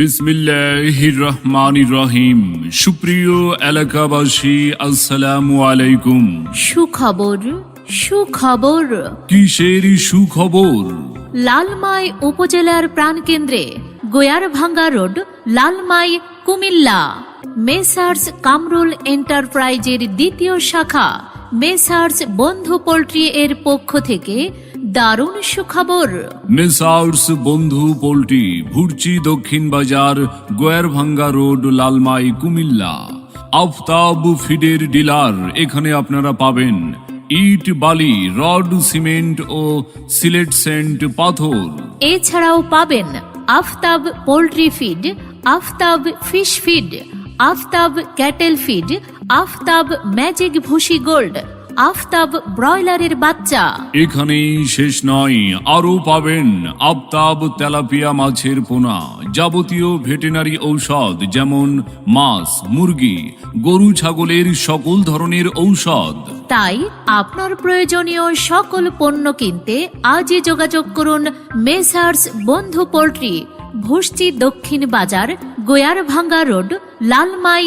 বিসমিল্লাহির রহমানির রহিম সুপ্রিয় এলাকাবাসী আসসালামু আলাইকুম। সুখবর সুখবর। কিসের সুখবর? লালমাই উপজেলার প্রাণকেন্দ্রে গোয়ারভাঙ্গা রোড লালমাই কুমিল্লা। মেসার্স কামরুল এন্টারপ্রাইজের দ্বিতীয় শাখা মেসার্স বন্ধু পোল্ট্রি এর পক্ষ থেকে দারুণ সুখবর। মেসার্স বন্ধু পোল্ট্রি ভুরচি দক্ষিণ বাজার গোয়ারভাঙ্গা রোড লালমাই কুমিল্লা আফতাব ফিডের ডিলার এখানে আপনারা পাবেন। ইট বালি রড সিমেন্ট ও সিলেট সেন্ট পাথর। এছাড়াও পাবেন Aftab poultry feed Aftab fish feed Aftab cattle feed Aftab magic ভুসি গোল্ড। আফতাব ব্রয়লারের বাচ্চা। এখানেই শেষ নয় আরও পাবেন আফতাব তেলাপিয়া মাছের পোনা যাবতীয় ভেটেনারি ঔষধ যেমন মাছ মুরগি গরু ছাগলের সকল ধরনের ঔষধ। তাই আপনার প্রয়োজনীয় সকল পণ্য কিনতে আজই যোগাযোগ করুন মেসার্স বন্ধু পোল্ট্রি ভুষ্টি দক্ষিণ বাজার গোয়ারভাঙ্গা রোড লালমাই